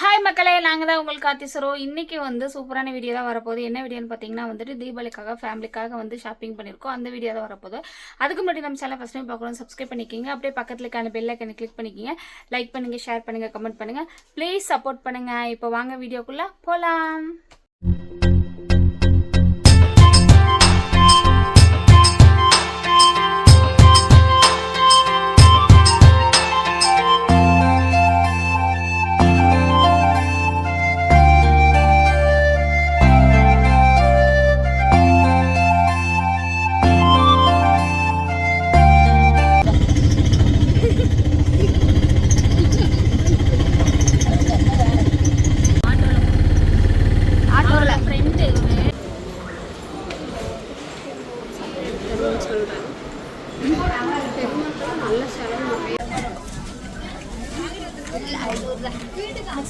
Hi மக்களே நாங்கள் தான் உங்களுக்கு காத்திசரோ இன்றைக்கி வந்து சூப்பரான வீடியோ தான் வரப்போகுது. என்ன வீடியோன்னு பார்த்தீங்கன்னா வந்துட்டு தீபாவளிக்காக ஃபேமிலிக்காக வந்து ஷாப்பிங் பண்ணியிருக்கோம் அந்த வீடியோ தான் வரப்போகுது. அதுக்கு முன்னாடி நம்ம சேனல் ஃபஸ்ட் டைம் பார்க்கணும் சப்ஸ்கிரைப் பண்ணிக்கிங்க. அப்படியே பக்கத்தில் இருக்க பெல் ஐக்கனை கிளிக் பண்ணிக்கிங்க. லைக் பண்ணுங்கள் ஷேர் பண்ணுங்கள் கமெண்ட் பண்ணுங்கள் ப்ளீஸ் சப்போர்ட் பண்ணுங்கள் இப்போ வாங்க வீடியோக்குள்ளே போகலாம்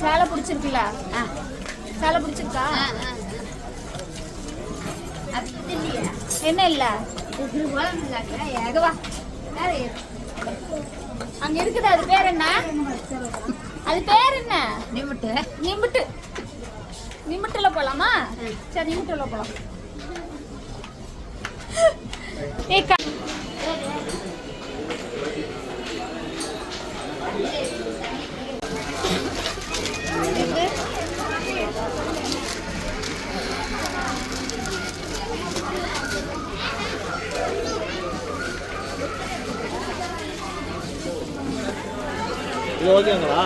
சேலை பிடிச்சிருக்குல்ல? சேலை பிடிச்சிருக்கா? என்ன இல்ல? அங்க இருக்குது அது பேர் என்ன? அது பேர் என்ன? நிமிட்டு. நிமிட்டு. நிமிட்டுல போலாமா? சரி நிமிட்டுல போலாம். ஏய் க- இது ஓகேங்களா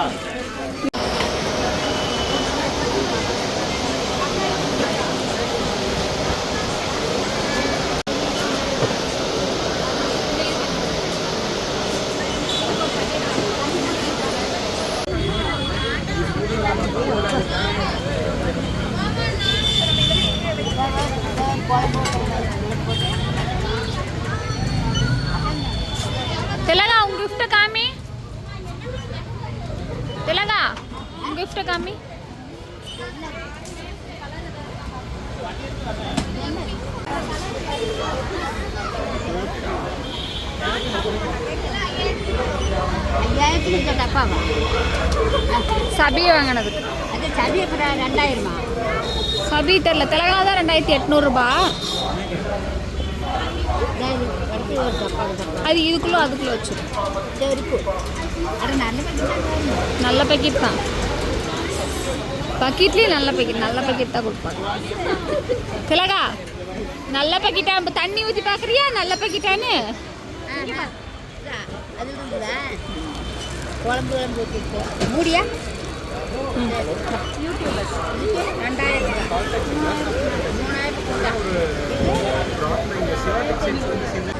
திலகா உங்க gift காமி திலகா உங்க gift காமி ஐயாயிரத்துக்கு இந்த டப்பாவா சபி வாங்கினதுக்கு அது சதி அப்புறம் ரெண்டாயிரமா சபி தெரில திலகா தான் ரெண்டாயிரத்தி எட்நூறுபா சரி எடுத்து ஒரு டப்பா டப்பா அது இதுக்குள்ள அதுக்குள்ள வச்சு இது இருக்கும் அது நல்ல பக்கம் நல்ல பேக்கெட் தான் பக்கெட்லேயும் நல்ல பக்கெட் நல்ல பேக்கெட் தான் கொடுப்பாங்க. திலகா நல்ல பக்கெட்டா இப்போ தண்ணி ஊற்றி பார்க்குறியா நல்ல பேக்கெட்டான்னு குழம்பு குழம்பு மூடியா? ரெண்டாயிரம் மூணாயிரம்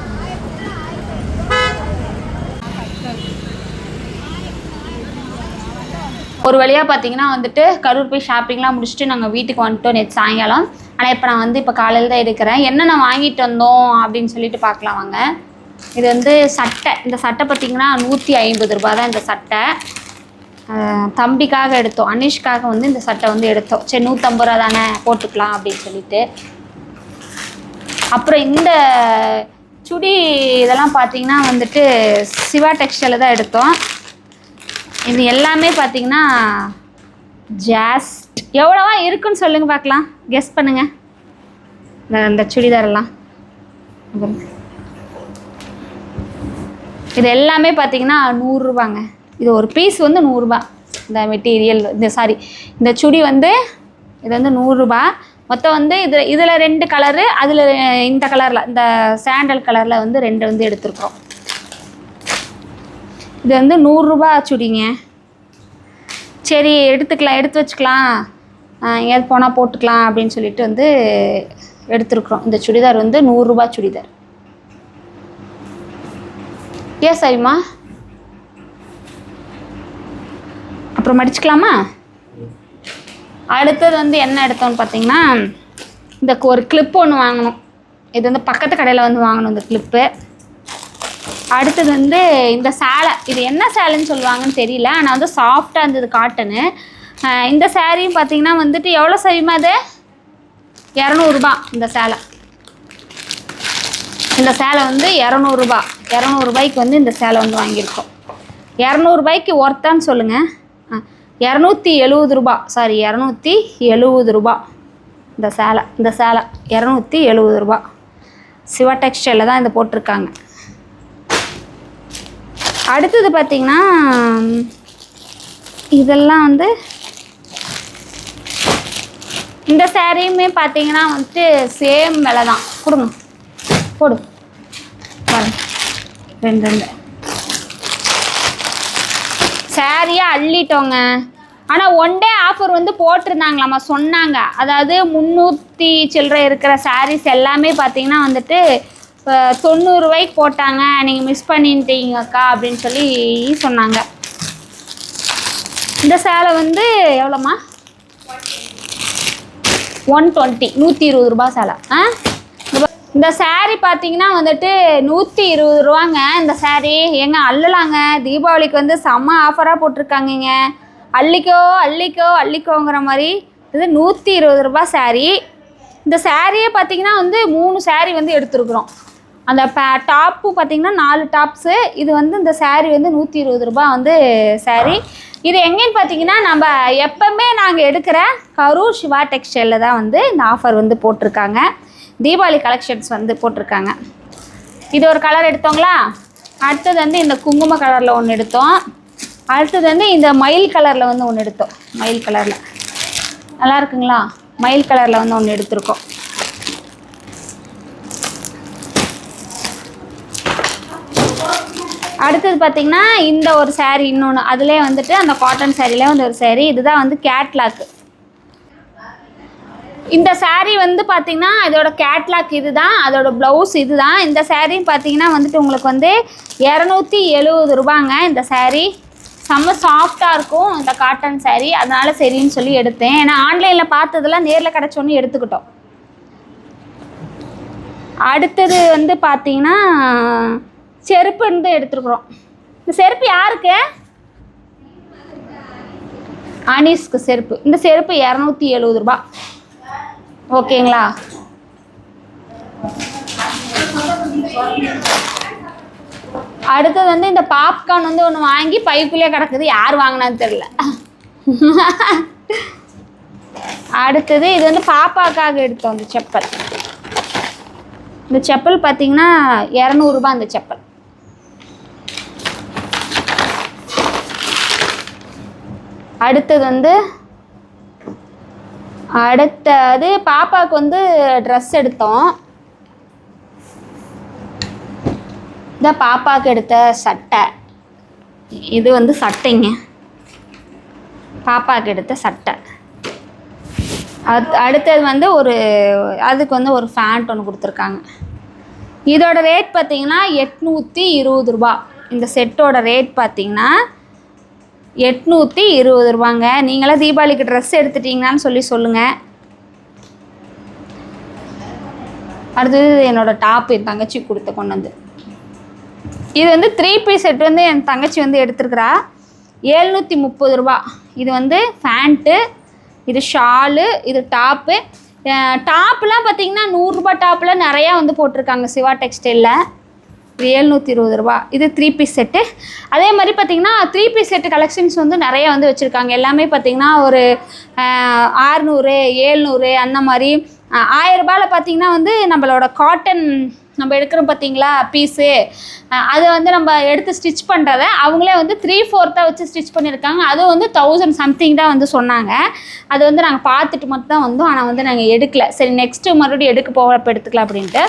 ஒரு வழியாக பார்த்தீங்கன்னா வந்துட்டு கரூர் போய் ஷாப்பிங்லாம் முடிச்சுட்டு நாங்கள் வீட்டுக்கு வந்துட்டோம் நேற்று சாயங்காலம். ஆனால் இப்போ நான் வந்து இப்போ காலையில் தான் எடுக்கிறேன். என்னென்ன வாங்கிட்டு வந்தோம் அப்படின்னு சொல்லிட்டு பார்க்கலாம் வாங்க. இது வந்து சட்டை. இந்த சட்டை பார்த்தீங்கன்னா நூற்றி ஐம்பது ரூபா தான் இந்த சட்டை. தம்பிக்காக எடுத்தோம். அனிஷ்காக வந்து இந்த சட்டை வந்து எடுத்தோம். சரி நூற்றம்பது ரூபா தானே போட்டுக்கலாம் அப்படின்னு சொல்லிட்டு. அப்புறம் இந்த சுடி இதெல்லாம் பார்த்தீங்கன்னா வந்துட்டு சிவா டெக்ஸ்டைலில் தான் எடுத்தோம். இது எல்லாமே பார்த்தீங்கன்னா ஜாஸ்ட் எவ்வளோவா இருக்குன்னு சொல்லுங்கள் பார்க்கலாம். கெஸ் பண்ணுங்கள் இந்த அந்த சுடிதாரெல்லாம். இது எல்லாமே பார்த்தீங்கன்னா நூறுரூபாங்க. இது ஒரு பீஸ் வந்து நூறுரூபா. இந்த மெட்டீரியல் இந்த சாரி இந்த சுடி வந்து இது வந்து நூறுரூபா. மொத்தம் வந்து இது இதில் ரெண்டு கலரு அதில் இந்த கலரில் இந்த சாண்டல் கலரில் வந்து ரெண்டு வந்து எடுத்துருக்குறோம். இது வந்து நூறுரூபா சுடிங்க சரி எடுத்துக்கலாம் எடுத்து வச்சுக்கலாம். எங்கேயாவது போனால் போட்டுக்கலாம் அப்படின்னு சொல்லிட்டு வந்து எடுத்துருக்குறோம். இந்த சுடிதார் வந்து நூறுரூபா சுடிதார். ஏன் சரிம்மா? அப்புறம் மடிச்சுக்கலாமா? அடுத்தது வந்து என்ன எடுத்தோம்னு பார்த்தீங்கன்னா இந்த ஒரு கிளிப் ஒன்று வாங்கணும். இது வந்து பக்கத்து கடையில் வந்து வாங்கணும் இந்த கிளிப்பு அடுத்தது வந்து இந்த சேலை. இது என்ன சேலைன்னு சொல்லுவாங்கன்னு தெரியல. ஆனால் வந்து சாஃப்டாக இருந்தது காட்டனு இந்த சேரீயும் பார்த்தீங்கன்னா வந்துட்டு எவ்வளோ சரிமா அது? இரநூறுபா இந்த சேலை. இந்த சேலை வந்து இரநூறுபா. இரநூறுபாய்க்கு வந்து இந்த சேலை வந்து வாங்கியிருக்கோம். இரநூறுபாய்க்கு ஒர்த்தான்னு சொல்லுங்கள் இரநூத்தி எழுபது ரூபா. சாரி இரநூத்தி எழுபது ரூபா. இந்த சேலை இந்த சேலை இரநூத்தி எழுபது ரூபா. சிவா டெக்ஸ்டைலில் தான் இதை போட்டிருக்காங்க. அடுத்தது பார்த்திங்கன்னா இதெல்லாம் வந்து இந்த சேரீயுமே பார்த்தீங்கன்னா வந்துட்டு சேம் விலை தான் கொடுங்க. போடு. ரெண்டு ரெண்டு. சேரீயாக அள்ளிட்டோங்க. ஆனால் ஒன் டே ஆஃபர் வந்து போட்டிருந்தாங்களாம்மா சொன்னாங்க. அதாவது முந்நூற்றி சில்லறை இருக்கிற சாரீஸ் எல்லாமே பார்த்தீங்கன்னா வந்துட்டு இப்போ தொண்ணூறுரூவாய்க்கு போட்டாங்க நீங்கள் மிஸ் பண்ணிட்டீங்கக்கா அப்படின்னு சொல்லி சொன்னாங்க. இந்த சேலை வந்து எவ்வளோம்மா? ஒன் டுவெண்ட்டி நூற்றி இருபது ரூபா சேலை. ஆ? இந்த பா- இந்த பார்த்தீங்கன்னா வந்துட்டு நூற்றி இருபது ரூபாங்க. இந்த சேரீ ஏங்க அள்ளலாங்க? தீபாவளிக்கு வந்து செம்ம ஆஃபராக போட்டிருக்காங்கங்க. அள்ளிக்கோ அள்ளிக்கோ அள்ளிக்கோங்கிற மாதிரி. இது நூற்றி இருபது ரூபா சேரீ இந்த சாரியே பார்த்தீங்கன்னா வந்து மூணு சேரீ வந்து எடுத்துருக்குறோம். அந்த பே டாப்பு பார்த்தீங்கன்னா நாலு டாப்ஸு இது வந்து இந்த சேரீ வந்து நூற்றி இருபது ரூபாய் வந்து சேரீ இது எங்கேன்னு பார்த்தீங்கன்னா நம்ம எப்பவுமே நாங்கள் எடுக்கிற கரூர் சிவா டெக்ஸ்டைலில் தான் வந்து இந்த ஆஃபர் வந்து போட்டிருக்காங்க. தீபாவளி கலெக்ஷன்ஸ் வந்து போட்டிருக்காங்க. இது ஒரு கலர் எடுத்தோங்களா? அடுத்தது வந்து இந்த குங்கும கலரில் ஒன்று எடுத்தோம். அடுத்தது வந்து இந்த மயில் கலரில் வந்து ஒன்று எடுத்தோம். மயில் கலரில் நல்லா இருக்குங்களா? மயில் கலரில் வந்து ஒன்று எடுத்திருக்கோம். அடுத்தது பார்த்தீங்கன்னா இந்த ஒரு சேரீ இன்னொன்று அதிலே வந்துட்டு அந்த காட்டன் சேரீலே வந்து ஒரு சேரீ இதுதான் வந்து கேட்லாக்கு இந்த சேரீ வந்து பார்த்தீங்கன்னா இதோட கேட்லாக் இதுதான். அதோட ப்ளவுஸ் இதுதான். இந்த saree பார்த்தீங்கன்னா வந்துட்டு உங்களுக்கு வந்து இரநூத்தி எழுபது ரூபாங்க இந்த சேரீ செம்ம சாஃப்டாக இருக்கும் இந்த காட்டன் சேரீ அதனால சரின்னு சொல்லி எடுத்தேன். ஏன்னா ஆன்லைனில் பார்த்ததெல்லாம் நேரில் கிடச்சோன்னு எடுத்துக்கிட்டோம். அடுத்தது வந்து பார்த்தீங்கன்னா செருப்பு எடுத்துருக்குறோம். இந்த செருப்பு யாருக்கு? அனீஸ்க்கு செருப்பு. இந்த செருப்பு இரநூத்தி எழுபது ரூபா. ஓகேங்களா? அடுத்தது வந்து இந்த பாப்கார்ன் வந்து ஒன்று வாங்கி பைப்புலேயே கிடக்குது. யார் வாங்கினான்னு தெரில அடுத்தது இது வந்து பாப்பாக்காக எடுத்தோம் இந்த செப்பல். இந்த செப்பல் பார்த்தீங்கன்னா இரநூறுபா அந்த செப்பல். அடுத்தது வந்து அடுத்தது பாப்பாவுக்கு வந்து ட்ரெஸ் எடுத்தோம். இந்த பாப்பாவுக்கு எடுத்த சட்டை. இது வந்து சட்டைங்க. பாப்பாவுக்கு எடுத்த சட்டை. அத் அடுத்தது வந்து ஒரு அதுக்கு வந்து ஒரு ஃபேண்ட் ஒன்று கொடுத்துருக்காங்க. இதோட ரேட் பார்த்தீங்கன்னா எட்நூற்றி இருபது ரூபா. இந்த செட்டோட ரேட் பார்த்தீங்கன்னா எட்நூற்றி இருபது ரூபாங்க. நீங்களாம் தீபாவளிக்கு ட்ரெஸ் எடுத்துட்டீங்களான்னு சொல்லி சொல்லுங்கள் அடுத்தது என்னோட டாப் என் தங்கச்சி கொடுத்து கொண்டு வந்து. இது வந்து த்ரீ பீஸ் செட் வந்து என் தங்கச்சி வந்து எடுத்துருக்குறா. ஏழ்நூற்றி முப்பது ரூபா. இது வந்து ஃபேண்ட்டு இது ஷாலு இது டாப்பு டாப்லாம் பார்த்தீங்கன்னா நூறுரூபா டாப்லாம் நிறையா வந்து போட்டிருக்காங்க சிவா டெக்ஸ்டைலில் ஏழ்நூற்றி இருபது ரூபா. இது த்ரீ பீஸ் செட்டு அதே மாதிரி பார்த்திங்கன்னா த்ரீ பீஸ் செட்டு கலெக்ஷன்ஸ் வந்து நிறைய வந்து வச்சுருக்காங்க. எல்லாமே பார்த்தீங்கன்னா ஒரு ஆறுநூறு ஏழ்நூறு அந்த மாதிரி. ஆயிரரூபாவில் பார்த்தீங்கன்னா வந்து நம்மளோட காட்டன் நம்ம எடுக்கிறோம் பார்த்தீங்களா? பீஸு அதை வந்து நம்ம எடுத்து ஸ்டிச் பண்ணுறத அவங்களே வந்து த்ரீ ஃபோர்த்தாக வச்சு ஸ்டிச் பண்ணியிருக்காங்க. அதுவும் வந்து தௌசண்ட் சம்திங் தான் வந்து சொன்னாங்க. அது வந்து நாங்கள் பார்த்துட்டு மட்டும் தான் வந்தோம். ஆனால் வந்து நாங்கள் எடுக்கல. சரி நெக்ஸ்ட்டு மறுபடியும் எடுக்க போகிறப்ப எடுத்துக்கலாம் அப்படின்ட்டு.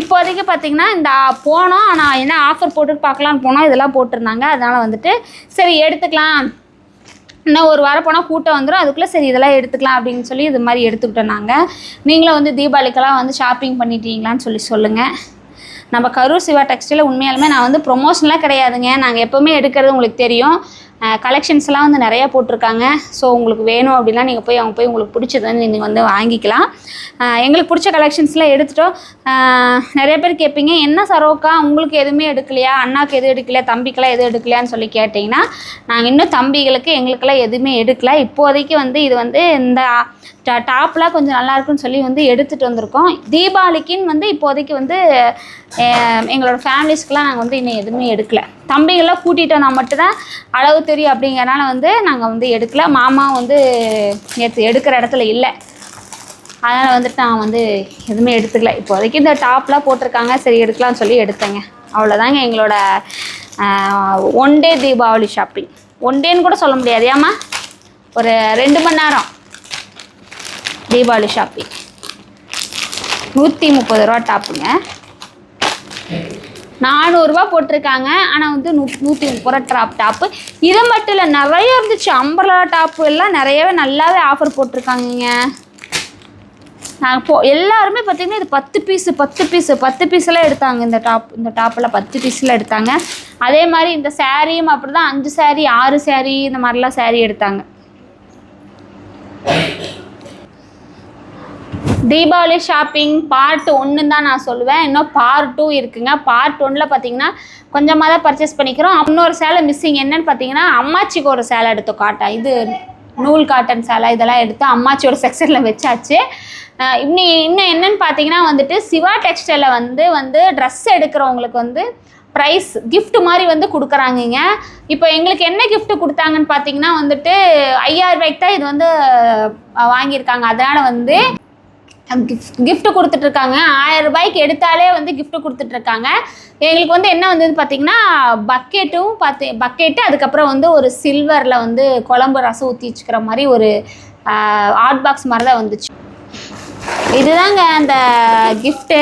இப்போதைக்கு பார்த்தீங்கன்னா இந்த போனோம். ஆனால் என்ன ஆஃபர் போட்டு பார்க்கலான்னு போனோம். இதெல்லாம் போட்டிருந்தாங்க. அதனால் வந்துட்டு சரி எடுத்துக்கலாம். இன்னும் ஒரு வாரம் போனால் கூட்டம் வந்துடும் அதுக்குள்ளே சரி இதெல்லாம் எடுத்துக்கலாம் அப்படின்னு சொல்லி இது மாதிரி எடுத்துக்கிட்டோம் நாங்கள் நீங்களும் வந்து தீபாவளிக்கெல்லாம் வந்து ஷாப்பிங் பண்ணிட்டீங்களான்னு சொல்லி சொல்லுங்கள் நம்ம கரூர் சிவா டெக்ஸ்டைலில் உண்மையாலுமே நான் வந்து ப்ரொமோஷன்லாம் கிடையாதுங்க. நாங்கள் எப்போவுமே எடுக்கிறது உங்களுக்கு தெரியும். கலெக்ஷன்ஸ்லாம் வந்து நிறையா போட்டிருக்காங்க. ஸோ உங்களுக்கு வேணும் அப்படின்னா நீங்கள் போய் அவங்க போய் உங்களுக்கு பிடிச்சது வந்து நீங்கள் வந்து வாங்கிக்கலாம். எங்களுக்கு பிடிச்ச கலெக்ஷன்ஸ்லாம் எடுத்துட்டோம். நிறைய பேர் கேட்பீங்க என்ன சரோக்கா உங்களுக்கு எதுவுமே எடுக்கலையா? அண்ணாக்கு எதுவும் எடுக்கலையா? தம்பிக்கெல்லாம் எதுவும் எடுக்கலையான்னு சொல்லி கேட்டிங்கன்னா நாங்கள் இன்னும் தம்பிகளுக்கு எங்களுக்கெல்லாம் எதுவுமே எடுக்கல. இப்போதைக்கு வந்து இது வந்து இந்த டாப்லாம் கொஞ்சம் நல்லா இருக்குன்னு சொல்லி வந்து எடுத்துகிட்டு வந்திருக்கோம். தீபாவளிக்குன்னு வந்து இப்போதைக்கு வந்து எங்களோட ஃபேமிலிஸ்க்குலாம் நாங்கள் வந்து இன்னும் எதுவுமே எடுக்கலை. தம்பிகள்லாம் கூட்டிகிட்டு வந்தால் மட்டும்தான் அளவு தெரியும் அப்படிங்கறனால வந்து நாங்கள் வந்து எடுக்கல. மாமா வந்து நேற்று எடுக்கிற இடத்துல இல்லை. அதனால் வந்துட்டு நான் வந்து எதுவுமே எடுத்துக்கல. இப்போதைக்கு இந்த டாப்லாம் போட்டிருக்காங்க. சரி எடுக்கலாம்னு சொல்லி எடுத்தேங்க. அவ்வளோதாங்க எங்களோட one day Deepavali shopping one டேன்னு கூட சொல்ல முடியாது. ஏம்மா? ஒரு ரெண்டு மணி நேரம். தீபாவளி ஷாப்பிங் நூற்றி முப்பது ரூபா டாப்புங்க நானூறுரூவா போட்டிருக்காங்க. ஆனால் வந்து நூ நூற்றி முப்பது ரூபா டாப் டாப்பு இது மட்டும் இல்லை நிறைய இருந்துச்சு. அம்பர்லா டாப்பு எல்லாம் நிறையவே நல்லாவே ஆஃபர் போட்டிருக்காங்கங்க. நாங்கள் போ எல்லாருமே பார்த்தீங்கன்னா இது பத்து பீஸு பத்து பீஸு பத்து பீஸெல்லாம் எடுத்தாங்க. இந்த டாப் இந்த டாப்பில் பத்து பீஸில் எடுத்தாங்க. அதே மாதிரி இந்த சாரியும் அப்படி தான் அஞ்சு சாரி ஆறு சாரி இந்த மாதிரிலாம் சாரி எடுத்தாங்க. தீபாவளி ஷாப்பிங் பார்ட் ஒன்று தான் நான் சொல்லுவேன். இன்னும் பார்ட் டூ இருக்குங்க. பார்ட் ஒன்னில் பார்த்தீங்கன்னா கொஞ்சமாக தான் பர்ச்சேஸ் பண்ணிக்கிறோம். இன்னொரு சேலை மிஸ்ஸிங் என்னன்னு பார்த்தீங்கன்னா அம்மாச்சிக்கு ஒரு சேலை எடுத்தோம் காட்டேன். இது நூல் காட்டன் சேலை இதெல்லாம் எடுத்து அம்மாச்சியோட செக்ஷனில் வச்சாச்சு. அஹ் இன்னி இன்னும் என்னன்னு பார்த்தீங்கன்னா வந்துட்டு சிவா டெக்ஸ்டைலில் வந்து வந்து ட்ரெஸ் எடுக்கிறவங்களுக்கு வந்து ப்ரைஸ் கிஃப்ட் மாதிரி வந்து கொடுக்குறாங்கங்க. இப்போ எங்களுக்கு என்ன கிஃப்ட் கொடுத்தாங்கன்னு பார்த்தீங்கன்னா வந்துட்டு ஐயாயிரம் ரூபாய்க்கு தான் இது வந்து வாங்கியிருக்காங்க. அதனால் வந்து gift கொடுத்துட்டு இருக்காங்க ஆயிரம் ரூபாய்க்கு எடுத்தாலே வந்து gift கொடுத்துட்டு இருக்காங்க எங்களுக்கு வந்து என்ன வந்தது பார்த்தீங்கன்னா பக்கெட்டும் பார்த்து பக்கெட்டு அதுக்கப்புறம் வந்து ஒரு சில்வரில் வந்து குழம்பு ரசம் ஊற்றி வச்சுக்கிற மாதிரி ஒரு ஆர்ட் பாக்ஸ் மாதிரி தான் வந்துச்சு. இதுதாங்க அந்த கிஃப்ட்டு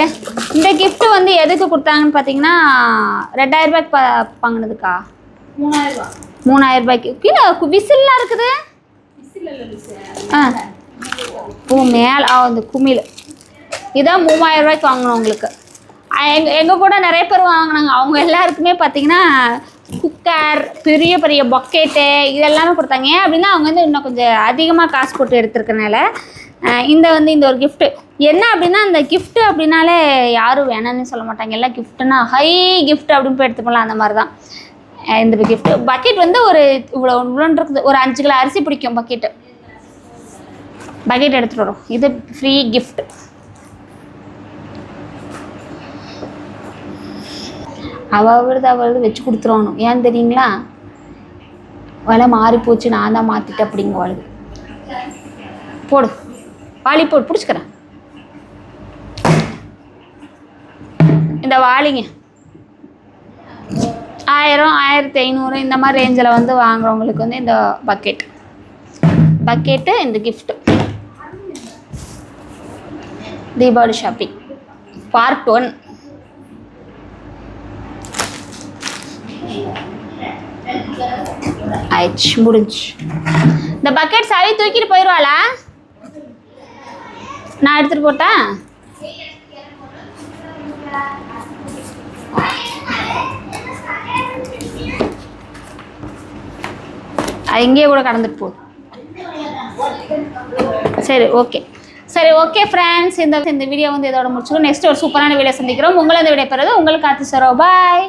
இந்த gift வந்து எதுக்கு கொடுத்தாங்கன்னு பார்த்தீங்கன்னா ரெண்டாயிரம் ரூபாய்க்கு ப வாங்கினதுக்கா? மூணாயிரம் ரூபாய்க்கு. கீழே விசில்லாம் இருக்குது. ஆ. பூ மேலே ஆ அந்த குமிழ். இதான் மூவாயிரம் ரூபாய்க்கு வாங்கினோம் உங்களுக்கு. எங்கள் எங்கள் கூட நிறைய பேர் வாங்கினாங்க. அவங்க எல்லாருக்குமே பார்த்தீங்கன்னா குக்கர் பெரிய பெரிய பக்கெட்டு இதெல்லாமே கொடுத்தாங்க. ஏன் அப்படின்னா அவங்க வந்து இன்னும் கொஞ்சம் அதிகமாக காசு போட்டு எடுத்துருக்கனால இந்த வந்து இந்த ஒரு கிஃப்ட்டு என்ன அப்படின்னா அந்த கிஃப்ட்டு அப்படின்னாலே யாரும் வேணாம்னு சொல்ல மாட்டாங்க. எல்லாம் கிஃப்ட்டுனா ஹை கிஃப்ட் அப்படின்னு போய் எடுத்துக்கலாம் அந்த மாதிரி தான் இந்த கிஃப்ட்டு பக்கெட் வந்து ஒரு இவ்வளோ இவ்வளோன்றது ஒரு அஞ்சு கிலோ அரிசி பிடிக்கும் பக்கெட்டு பக்கெட் எடுத்துகிட்டு வரும். இது ஃப்ரீ கிஃப்ட் அவ அவளுது அவளுது வச்சு கொடுத்துருவானும். ஏன் தெரியுங்களா? விலை மாறி போச்சு நான் தான் மாற்றிட்டேன் அப்படிங்க அவளுது. போடு. வாளி போடு பிடிச்சிக்கிறேன் இந்த வாளிங்க. ஆயிரம் ஆயிரத்தி ஐநூறு இந்த மாதிரி ரேஞ்சில் வந்து வாங்குறவங்களுக்கு வந்து இந்த பக்கெட் பக்கெட்டு இந்த gift Deepavali shopping part one ஆயிடுச்சு முடிஞ்சு இந்த பக்கெட் சரி தூக்கிட்டு போயிடுவாளா நான் எடுத்துகிட்டு போட்டேன் அது இங்கேயே கூட கடந்துட்டு போகுது சரி ஓகே சரி ஓகே ஃப்ரெண்ட்ஸ் இந்த இந்த வீடியோ வந்து இதோட முடிச்சுக்கோ நெக்ஸ்ட் ஒரு சூப்பரான வீடியோ சந்திக்கிறோம். உங்களை இந்த வீடியோ பெறது உங்களுக்கு காத்து சரோ பாய்